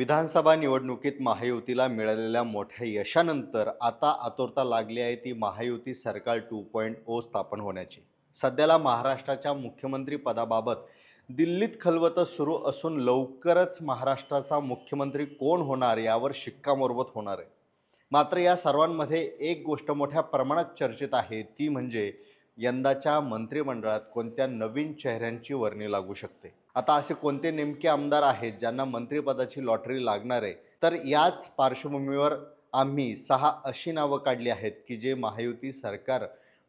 विधानसभा निवडणुकीत महायुतीला मिळालेल्या मोठ्या यशानंतर आता आतुरता लागली आहे ती महायुती सरकार टू पॉईंट ओ स्थापन होण्याची. सध्याला महाराष्ट्राच्या मुख्यमंत्री पदाबाबत दिल्लीत खलबतं सुरू असून लवकरच महाराष्ट्राचा मुख्यमंत्री कोण होणार यावर शिक्कामोर्बत होणार आहे. मात्र या सर्वांमध्ये एक गोष्ट मोठ्या प्रमाणात चर्चेत आहे ती म्हणजे यंदाच्या मंत्रिमंडळात कोणत्या नवीन चेहऱ्यांची वर्णी लागू शकते? आता असे कोणते नेमके आमदार आहेत ज्यांना मंत्रिपदाची लॉटरी लागणार आहे? तर याच पार्श्वभूमीवर आम्ही सहा अशी नावं काढली आहेत की जे महायुती सरकार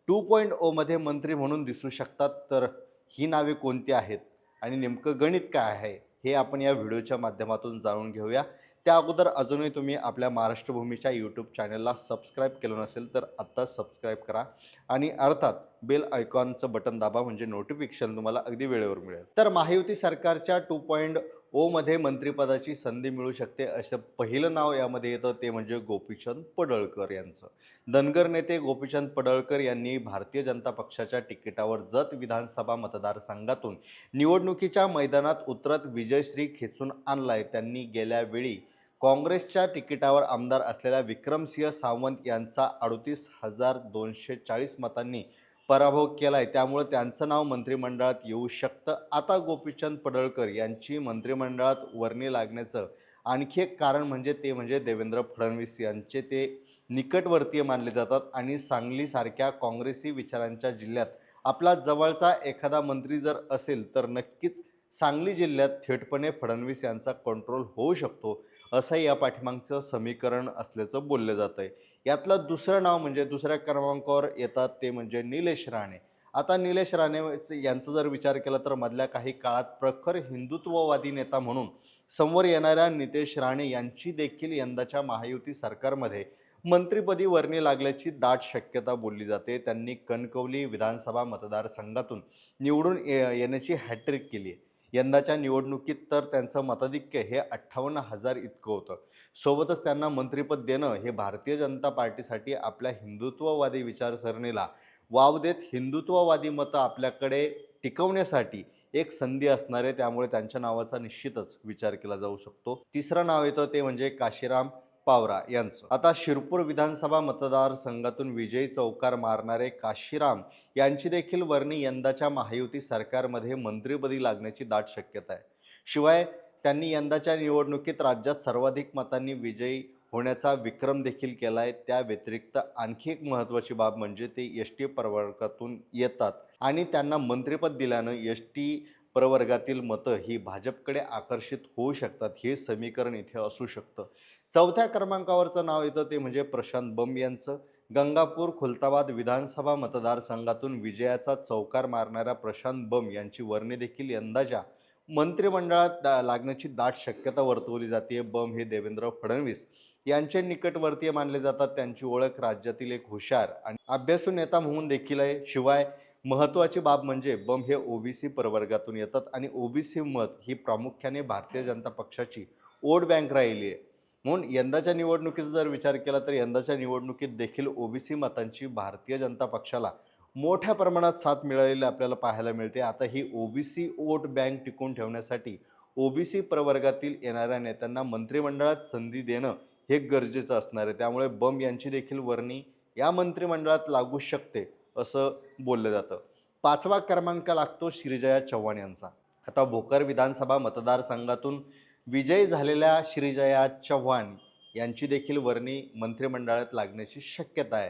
टू पॉईंट ओमध्ये मंत्री म्हणून दिसू शकतात. तर ही नावे कोणती आहेत? आणि नेमकं गणित काय आहे? हे आपण या व्हिडिओच्या माध्यमातून जाणून घेऊया. त्या अगोदर अजूनही तुम्ही आपल्या महाराष्ट्रभूमीच्या यूट्यूब चॅनलला सबस्क्राईब केलं नसेल तर आत्ता सबस्क्राईब करा. आणि अर्थात बेल आयकॉनचं बटन दाबा म्हणजे नोटिफिकेशन तुम्हाला अगदी वेळेवर मिळेल. तर महायुती सरकारच्या टू पॉईंट ओमध्ये मंत्रिपदाची संधी मिळू शकते असं पहिलं नाव यामध्ये येतं ते म्हणजे गोपीचंद पडळकर यांचं. धनगर नेते गोपीचंद पडळकर यांनी भारतीय जनता पक्षाच्या तिकिटावर जत विधानसभा मतदारसंघातून निवडणुकीच्या मैदानात उतरत विजयश्री खेचून आणलाय. त्यांनी गेल्या वेळी काँग्रेसच्या तिकिटावर आमदार असलेल्या विक्रमसिंह सावंत यांचा अडतीस हजार दोनशे चाळीस मतांनी पराभव केला आहे त्यामुळे त्यांचं नाव मंत्रिमंडळात येऊ शकतं. आता गोपीचंद पडळकर यांची मंत्रिमंडळात वर्णी लागण्याचं आणखी एक कारण म्हणजे ते म्हणजे देवेंद्र फडणवीस यांचे ते निकटवर्तीय मानले जातात आणि सांगलीसारख्या काँग्रेसी विचारांच्या जिल्ह्यात आपला जवळचा एखादा मंत्री जर असेल तर नक्कीच सांगली जिल्ह्यात थेटपणे फडणवीस यांचा कंट्रोल होऊ शकतो. असं या पाठीमागचं समीकरण असल्याचं बोललं जातं आहे यातलं दुसरं नाव म्हणजे दुसऱ्या क्रमांकावर येतात ते म्हणजे निलेश राणे. आता निलेश राणे यांचा जर विचार केला तर मधल्या काही काळात प्रखर हिंदुत्ववादी नेता म्हणून समोर येणाऱ्या नितेश राणे यांची देखील यंदाच्या महायुती सरकारमध्ये मंत्रिपदी वर्णी लागल्याची दाट शक्यता बोलली जाते. त्यांनी कणकवली विधानसभा मतदारसंघातून निवडून ये- येण्याची हॅट्रिक केली आहे यंदाच्या निवडणुकीत तर त्यांचं मताधिक्य हे अठ्ठावन्न हजार इतकं होतं. सोबतच त्यांना मंत्रिपद देणं हे भारतीय जनता पार्टीसाठी आपल्या हिंदुत्ववादी विचारसरणीला वाव देत हिंदुत्ववादी मतं आपल्याकडे टिकवण्यासाठी एक संधी असणारे त्यामुळे त्यांच्या नावाचा निश्चितच विचार केला जाऊ शकतो. तिसरं नाव येतं ते म्हणजे काशीराम पावरा यांचं. आता शिरपूर विधानसभा मतदारसंघातून विजयी चौकार मारणारे काशीराम यांची देखील वर्णी यंदाच्या महायुती सरकारमध्ये मंत्रीपदी लागण्याची दाट शक्यता आहे. शिवाय त्यांनी यंदाच्या निवडणुकीत राज्यात सर्वाधिक मतांनी विजयी होण्याचा विक्रम देखील केला आहे त्या व्यतिरिक्त आणखी एक महत्त्वाची बाब म्हणजे ते एस टी प्रवर्गातून येतात आणि त्यांना मंत्रिपद दिल्यानं एस टी प्रवर्गातील मतं ही भाजपकडे आकर्षित होऊ शकतात हे समीकरण इथे असू शकतं. चौथ्या क्रमांकावरचं नाव येतं ते म्हणजे प्रशांत बंब यांचं. गंगापूर खुलताबाद विधानसभा मतदारसंघातून विजयाचा चौकार मारणाऱ्या प्रशांत बम यांची वर्णी देखील यंदाच्या मंत्रिमंडळात लागण्याची दाट शक्यता वर्तवली जाते. बम हे देवेंद्र फडणवीस यांचे निकटवर्तीय मानले जातात. त्यांची ओळख राज्यातील एक हुशार आणि अभ्यासू नेता म्हणून देखील आहे. शिवाय महत्त्वाची बाब म्हणजे बम हे ओबीसी प्रवर्गातून येतात आणि ओबीसी मत ही प्रामुख्याने भारतीय जनता पक्षाची वोट बँक राहिली आहे. म्हणून यंदाच्या निवडणुकीचा जर विचार केला तर यंदाच्या निवडणुकीत देखील ओबीसी मतांची भारतीय जनता पक्षाला मोठ्या प्रमाणात साथ मिळालेली आपल्याला पाहायला मिळते. आता ही ओबीसी वोट बँक टिकून ठेवण्यासाठी ओबीसी प्रवर्गातील येणाऱ्या नेत्यांना मंत्रिमंडळात संधी देणं हे गरजेचं असणार आहे. त्यामुळे बम यांची देखील वर्णी या मंत्रिमंडळात लागू शकते. असं बोललं जातं. पाचवा क्रमांक लागतो श्रीजया चव्हाण यांचा. आता भोकर विधानसभा मतदारसंघातून विजयी झालेल्या श्रीजया चव्हाण यांची देखील वर्णी मंत्रिमंडळात लागण्याची शक्यता आहे.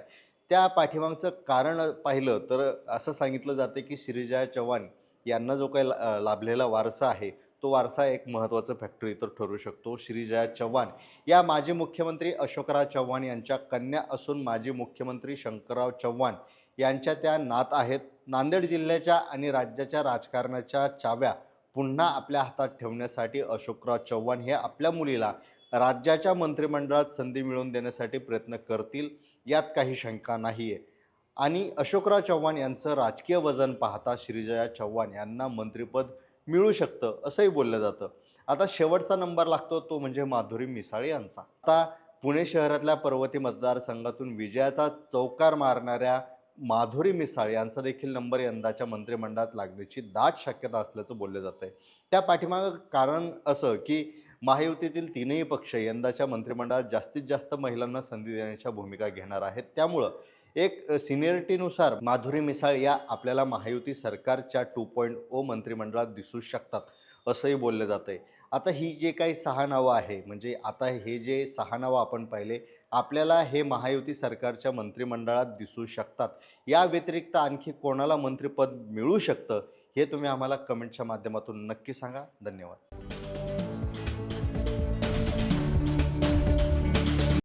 त्या पाठीमागचं कारण पाहिलं तर असं सांगितलं जातं की श्रीजया चव्हाण यांना जो काही ला- लाभलेला वारसा आहे तो वारसा एक महत्त्वाचं फॅक्टर इतर ठरू शकतो. श्रीजया चव्हाण. या माजी मुख्यमंत्री अशोकराव चव्हाण यांच्या कन्या असून माजी मुख्यमंत्री शंकरराव चव्हाण यांच्या त्या नात आहेत. नांदेड जिल्ह्याच्या आणि राज्याच्या राजकारणाच्या चाव्या पुन्हा आपल्या हातात ठेवण्यासाठी अशोकराव चव्हाण हे आपल्या मुलीला राज्याच्या मंत्रिमंडळात संधी मिळवून देण्यासाठी प्रयत्न करतील यात काही शंका नाही आहे आणि अशोकराव चव्हाण यांचं राजकीय वजन पाहता श्रीजया चव्हाण यांना मंत्रिपद मिळू शकतं असंही बोललं जातं. आता शेवटचा नंबर लागतो तो म्हणजे माधुरी मिसाळ यांचा. आता पुणे शहरातल्या पर्वती मतदारसंघातून विजयाचा चौकार मारणाऱ्या माधुरी मिसाळ यांचा देखील नंबर यंदाच्या मंत्रिमंडळात लागण्याची दाट शक्यता असल्याचं बोललं जातं आहे त्या पाठीमागं कारण असं की महायुतीतील तीनही पक्ष यंदाच्या मंत्रिमंडळात जास्तीत जास्त महिलांना संधी देण्याच्या भूमिका घेणार आहेत. त्यामुळं एक सिनियरिटीनुसार माधुरी मिसाळ या आपल्याला महायुती सरकारच्या टू पॉईंट ओ मंत्रिमंडळात दिसू शकतात असंही बोललं जातं आहे आता ही जे काही सहा नावं आहे म्हणजे आता हे जे सहा नावं आपण पाहिले आपल्याला हे महायुती सरकारच्या मंत्रिमंडळात दिसू शकतात. या व्यतिरिक्त आणखी कोणाला मंत्रिपद मिळू शकतं हे तुम्ही आम्हाला कमेंटच्या माध्यमातून नक्की सांगा. धन्यवाद.